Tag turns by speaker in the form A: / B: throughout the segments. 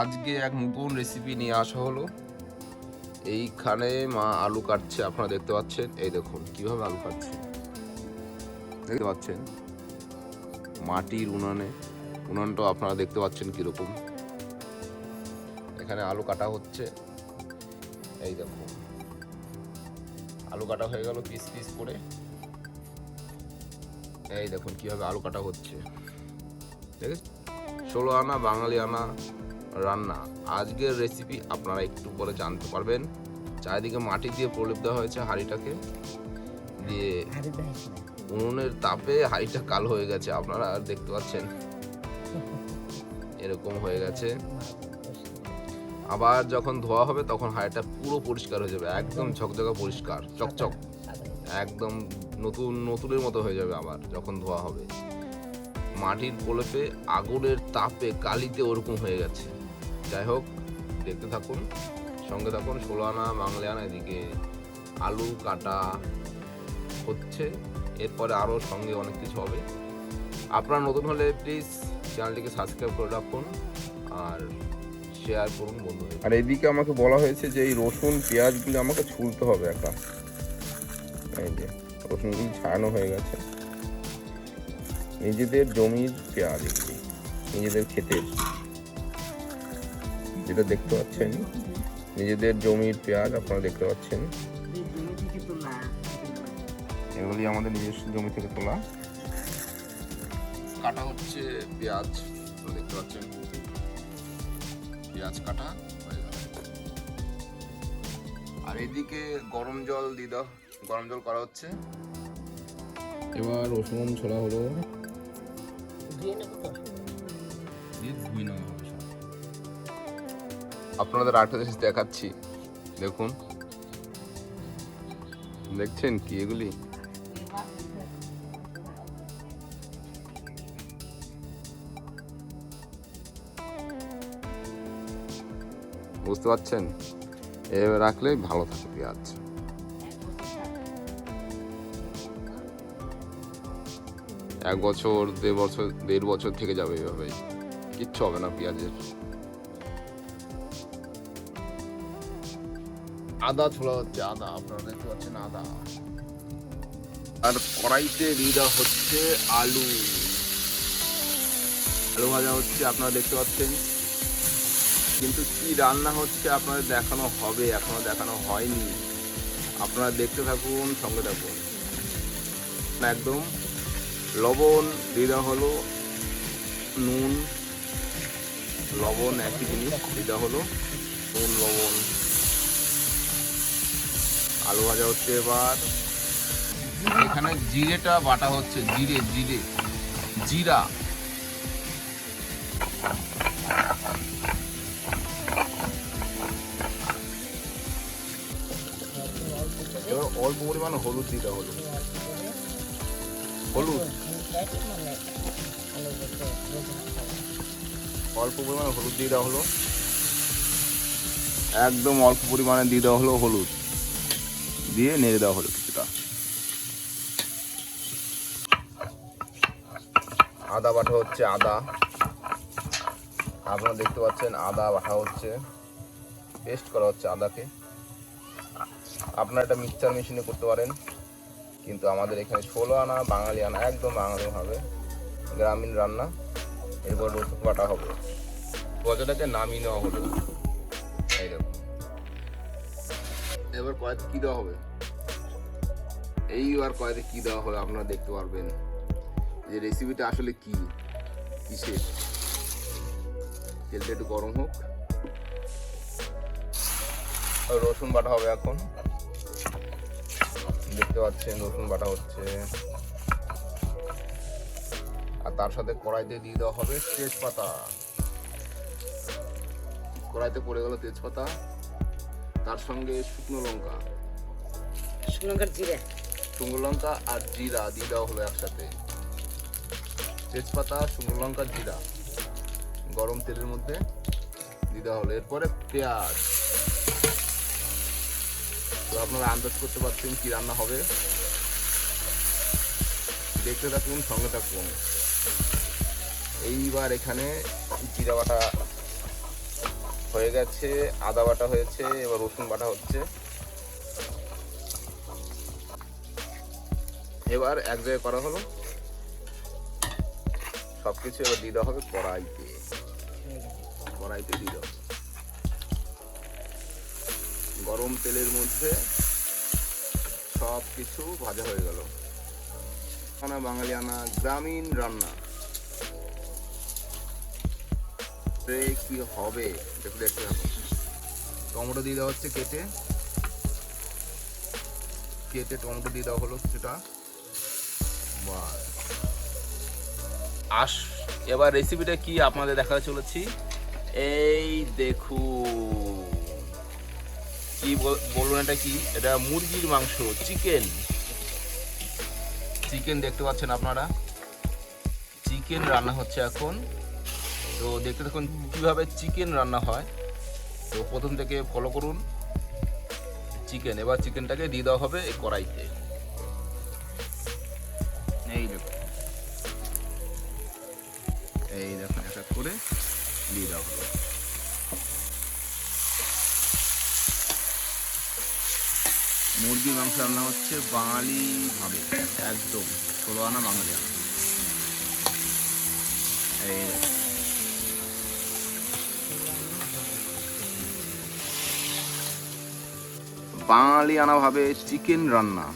A: আজকে এক নতুন রেসিপি নিয়ে আসা হলো। এইখানে মা আলু কাটছে, আপনারা দেখতে পাচ্ছেন। এই দেখুন, কীভাবে আলু কাটছে। দেখতে পাচ্ছেন? মাটির উনানে, উনানটাও আপনারা দেখতে পাচ্ছেন কীরকম। এখানে আলু কাটা হচ্ছে। এই দেখুন। আলু কাটা হয়ে গেল পিস পিস করে। এই দেখুন, কীভাবে আলু কাটা হচ্ছে। ঠিক আছে ষোলো আনা, বাঙালি আনা। রান্না। আজকের রেসিপি আপনারা একটু পরে জানতে পারবেন। চারিদিকে মাটি দিয়ে প্রলেপ দেওয়া হয়েছে হাঁড়িটাকে। দিয়ে উনুনের তাপে হাঁড়িটা কালো হয়ে গেছে আপনারা আর দেখতে পাচ্ছেন। এরকম হয়ে গেছে। আবার যখন ধোয়া হবে তখন হাঁড়িটা পুরো পরিষ্কার হয়ে যাবে একদম ঝকঝকা পরিষ্কার চকচক। একদম নতুন নতুনের মতো হয়ে যাবে আবার যখন ধোয়া হবে। মাটির প্রলেপে আগুনের তাপে কালিতে ওরকম হয়ে গেছে। যাই হোক, দেখতে থাকুন, সঙ্গে থাকুন ষোলো আনা বাংলা আনা এদিকে আলু কাটা হচ্ছে, এরপরে আরও সঙ্গে অনেক কিছু হবে। আপনারা নতুন হলে প্লিজ চ্যানেলটিকে সাবস্ক্রাইব করে রাখুন আর শেয়ার করুন বন্ধুদের। আর এদিকে আমাকে বলা হয়েছে যে এই রসুন, পেঁয়াজগুলো আমাকে ছুলতে হবে একা। এই যে, রসুনগুলি ছাড়ানো হয়ে গেছে। নিজেদের জমির পেঁয়াজ, নিজেদের ক্ষেতের। যেটা দেখতে পাচ্ছেন, নিজেদের জমির পেঁয়াজ আপনারা দেখতে পাচ্ছেন। এগুলি আমাদের নিজস্ব জমি থেকে তোলা। কাটা হচ্ছে পেঁয়াজ দেখতে পাচ্ছেন। পেঁয়াজ কাটা আর এদিকে গরম জল দিয়ে দাও গরম জল করা হচ্ছে। এবার রসুন ছোলা হলো। দিয়ে। আপনাদের আঠা দেশ দেখাচ্ছি। দেখুন। দেখছেন কি এগুলি? বুঝতে পারছেন? এভাবে রাখলে ভালো থাকে পেঁয়াজ। এক বছর, দেড় বছর দেড় বছর থেকে যাবে এভাবে কিচ্ছু হবে না পেঁয়াজের। আদা ছোলা হচ্ছে আদা, আপনারা দেখতে পাচ্ছেন আদা। আর কড়াইতে দেওয়া হচ্ছে আলু। আলু ভাজা হচ্ছে, আপনারা দেখতে পাচ্ছেন। কিন্তু কি রান্না হচ্ছে আপনাদের দেখানো হবে, এখনও দেখানো হয়নি। আপনারা দেখতে থাকুন, সঙ্গে থাকুন। একদম লবণ দেওয়া হলো, নুন, লবণ একই জিনিস দেওয়া হলো, নুন, লবণ। আলু ভাজা হচ্ছে এবার। এখানে জিরেটা বাটা হচ্ছে, জিরে জিরে। জিরা। এবার অল্প পরিমাণ হলুদ দিতে হলো হলুদ? অল্প পরিমাণে হলুদ দিয়ে দেওয়া হলো। একদম অল্প পরিমাণে দিয়ে দেওয়া হলো হলুদ। দিয়ে নেড়ে দেওয়া হলো কিছুটা। আদা বাটা হচ্ছে আদা। আপনারা দেখতে পাচ্ছেন আদা বাটা হচ্ছে পেস্ট করা হচ্ছে আদাকে। আপনারা এটা মিক্সচার মেশিনে করতে পারেন, কিন্তু আমাদের এখানে ষোলো আনা, বাঙালি আনা, একদম বাঙালি হবে, গ্রামীণ রান্না। এরপর রসুন বাটা হবে। গজাটাকে নামিয়ে নেওয়া হলো। এবার কড়াইতে কি দেওয়া হবে? এইবার কড়াইতে কি দেওয়া হবে আপনারা দেখতে পারবেন যে রেসিপিটা আসলে কি, কিসের। তেলটা একটু গরম হোক। রসুন বাটা হবে এখন। দেখতে পাচ্ছেন, রসুন বাটা হচ্ছে। আর তার সাথে কড়াইতে দিয়ে দেওয়া হবে তেজপাতা। কড়াইতে পড়ে গেল তেজপাতা। তার সঙ্গে শুকনো লঙ্কা।
B: শ্রীলঙ্কার জিরে।
A: শুকনো লঙ্কা আর জিরা দিয়ে দেওয়া হলো একসাথে। তেজপাতা শুকনো লঙ্কা জিরা। গরম তেলের মধ্যে দিয়ে দেওয়া হলো। এরপরে পেঁয়াজ। তো আপনারা আন্দাজ করতে পারছেন কি রান্না হবে। দেখতে থাকুন সঙ্গে থাকুন। এইবার এখানে জিরা বাটা হয়ে গেছে, আদা বাটা হয়েছে, এবার রসুন বাটা হচ্ছে। এবার এক জায়গায় করা হলো। সব কিছু এবার দিয়ে দেওয়া হবে কড়াইতে। কড়াইতে দিয়ে দেওয়া। গরম তেলের মধ্যে সব কিছু ভাজা হয়ে গেল। খানা বাঙালিয়ানা গ্রামীণ রান্না। এ কি হবে? দেখতে দেখতে থাকুন টমেটো দিয়ে দেওয়া হচ্ছে কেটে। কেটে টমেটো দিয়ে দেওয়া হলো বাস আস, এবার রেসিপিটা কি আপনাদের দেখা চলেছি? এই দেখুন। কি বল- বলুন এটা কি? এটা মুরগির মাংস, চিকেন। চিকেন দেখতে পাচ্ছেন আপনারা। চিকেন রান্না হচ্ছে এখন। তো দেখতে দেখুন কীভাবে চিকেন রান্না হয়। তো প্রথম থেকে ফলো করুন। চিকেন এবার চিকেনটাকে দিয়ে দেওয়া হবে এই কড়াইতে। এই দেখুন। এই দেখুন, এক এক করে দিয়ে দেওয়া হলো মুরগির মাংস রান্না হচ্ছে বাঙালি ভাবে, একদম, ষোলো আনা বাঙালি এই দেখুন। বাঙালি আনা ভাবে চিকেন রান্না।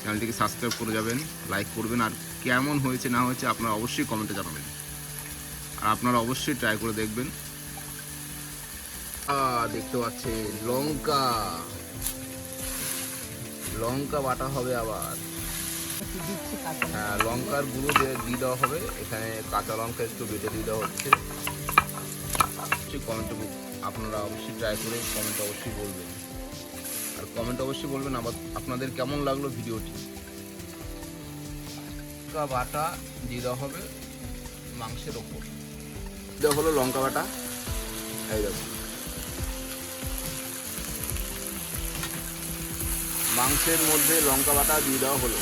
A: চ্যানেলটিকে সাবস্ক্রাইব করে যাবেন লাইক করবেন, আর কেমন হয়েছে, না হয়েছে আপনারা অবশ্যই কমেন্টে জানাবেন। আর আপনারা অবশ্যই ট্রাই করে দেখবেন। দেখতে পাচ্ছেন, লঙ্কা। লঙ্কা বাটা হবে আবার। হ্যাঁ লঙ্কার গুঁড়ো দিয়ে দেওয়া হবে। এখানে কাঁচা লঙ্কা একটু বেটে দিয়ে দেওয়া হচ্ছে। কমেন্টে আপনারা অবশ্যই ট্রাই করে কমেন্ট অবশ্যই বলবেন। আর কমেন্ট অবশ্যই বলবেন আবার আপনাদের কেমন লাগল ভিডিওটি? লঙ্কা বাটা দিয়ে দেওয়া হবে মাংসের ওপর। দেওয়া হলো লঙ্কা বাটা। এই দেখো। মাংসের মধ্যে লঙ্কা বাটা দিয়ে দেওয়া হলো।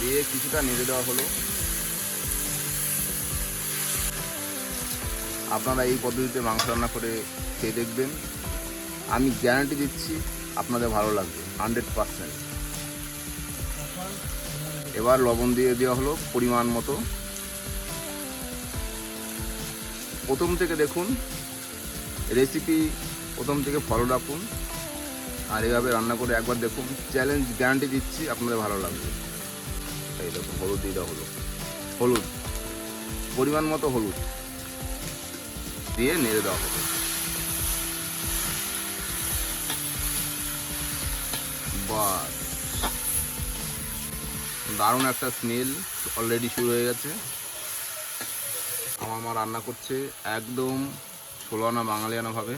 A: দিয়ে কিছুটা নেড়ে দেওয়া হলো। আপনারা এই পদ্ধতিতে মাংস রান্না করে খেয়ে দেখবেন। আমি গ্যারান্টি দিচ্ছি আপনাদের ভালো লাগবে হান্ড্রেড পারসেন্ট এবার লবণ দিয়ে দেওয়া হলো পরিমাণ মতো। প্রথম থেকে দেখুন রেসিপি প্রথম থেকে ফলো রাখুন। আর এভাবে রান্না করে একবার দেখুন চ্যালেঞ্জ গ্যারান্টি দিচ্ছি আপনাদের ভালো লাগবে। এই দেখো হলুদ দিয়ে দেওয়া হলো। হলুদ, পরিমাণ মতো হলুদ। দিয়ে নেড়ে দেওয়া হবে। দারুণ একটা স্মেল অলরেডি শুরু হয়ে গেছে। আমার মা রান্না করছে একদম ষোলো আনা বাঙালিয়ানা ভাবে।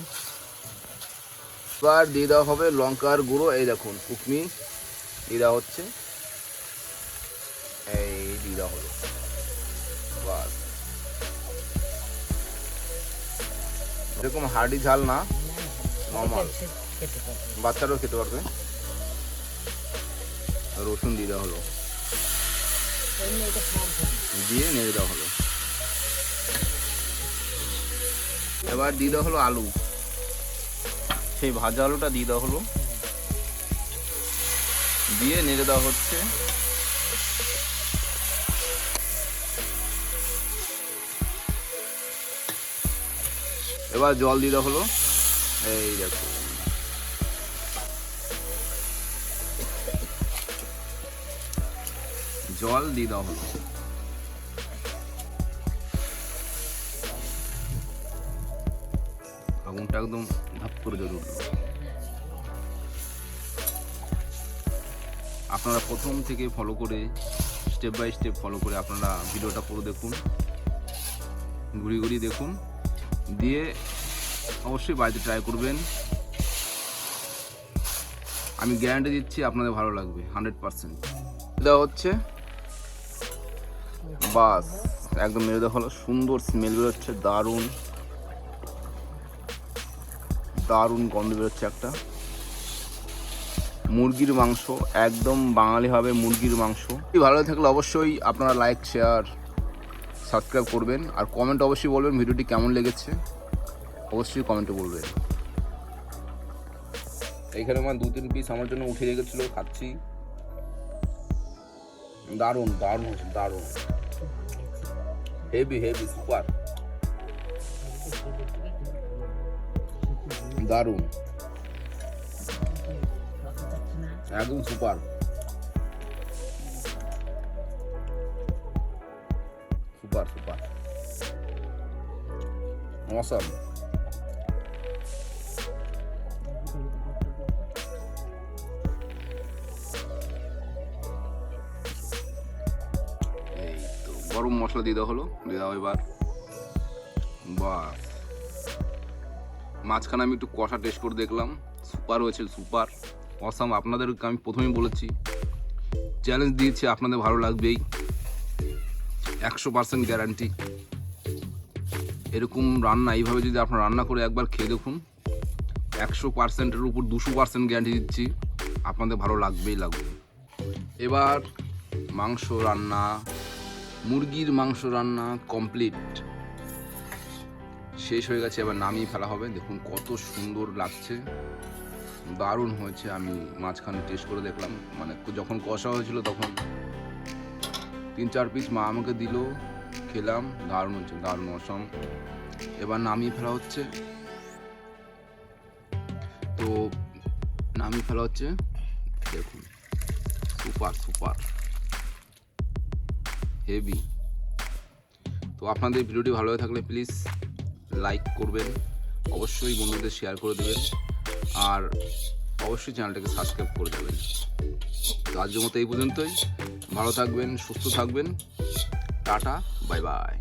A: এবার দিয়ে দেওয়া হবে লঙ্কার গুঁড়ো, এই দেখুন কুকমি দিয়ে দেওয়া হচ্ছে। এই দিয়ে দেওয়া হলো এরকম হার্ডি ঝাল না নর্মাল বাচ্চারাও খেতে পারবে। রসুন দিয়ে দেওয়া হলো। দিয়ে নেড়ে দেওয়া হলো। এবার দিয়ে দেওয়া হলো আলু। সেই ভাজা আলুটা দিয়ে দেওয়া হলো। দিয়ে নেড়ে দেওয়া হচ্ছে এবার জল দেওয়া হলো। এই দেখো। জল দিয়ে দেওয়া হলো। আগুনটা একদম ধাপ করে জ্বলে উঠল। আপনারা প্রথম থেকে ফলো করে স্টেপ বাই স্টেপ ফলো করে আপনারা ভিডিওটা পুরো দেখুন। ঘুরি ঘুরি দেখুন। দিয়ে অবশ্যই বাড়িতে ট্রাই করবেন। আমি গ্যারান্টি দিচ্ছি আপনাদের ভালো লাগবে হান্ড্রেড পারসেন্ট দেওয়া হচ্ছে বাস, একদম মেরে দেওয়া হলো, সুন্দর স্মেল বেরোচ্ছে, দারুণ। দারুণ গন্ধ বেরোচ্ছে একটা। মুরগির মাংস, একদম বাঙালি হবে মুরগির মাংস। ভালো থাকলে অবশ্যই আপনারা লাইক শেয়ার সাবস্ক্রাইব করবেন আর কমেন্ট অবশ্যই বলবেন ভিডিওটি কেমন লেগেছে। অবশ্যই কমেন্টে বলবেন। এইখানে আমার দু তিন পিস আমার জন্য উঠে রেখেছিল, খাচ্ছি। দারুণ দারুণ হয়েছে, দারুণ। হেভি হেভি সুপার দারুণ। একদম সুপার অসম এই তো গরম মশলা দিয়ে দেওয়া হলো, দিয়ে দাও এবার। বাস মাঝখানে আমি একটু কষা টেস্ট করে দেখলাম। সুপার হয়েছে সুপার অসাম আপনাদেরকে আমি প্রথমেই বলেছি। চ্যালেঞ্জ দিয়েছি, আপনাদের ভালো লাগবেই। একশো পার্সেন্ট গ্যারান্টি এরকম রান্না, এইভাবে যদি আপনার রান্না করে একবার খেয়ে দেখুন, একশো পার্সেন্টের উপর দুশো পার্সেন্ট গ্যারান্টি দিচ্ছি, আপনাদের ভালো লাগবেই লাগবে। এবার মাংস রান্না, মুরগির মাংস রান্না কমপ্লিট শেষ হয়ে গেছে, এবার নামিয়ে ফেলা হবে। দেখুন কত সুন্দর লাগছে। দারুণ হয়েছে, আমি মাঝখানে টেস্ট করে দেখলাম। মানে যখন কষা হয়েছিল তখন তিন চার পিস মা আমাকে দিল। খেলাম, দারুণ হচ্ছে, দারুণ অসম। এবার নামিয়ে ফেলা হচ্ছে। তো নামিয়ে ফেলা হচ্ছে, দেখুন, সুপার সুপার, হেভি। তো আপনাদের ভিডিওটি ভালো হয়ে থাকলে প্লিজ লাইক করবেন, অবশ্যই বন্ধুদের শেয়ার করে দেবেন, আর অবশ্যই চ্যানেলটাকে সাবস্ক্রাইব করে দেবেন। তো আজকের মতো এই পর্যন্তই। ভালো থাকবেন, সুস্থ থাকবেন। Tata bye bye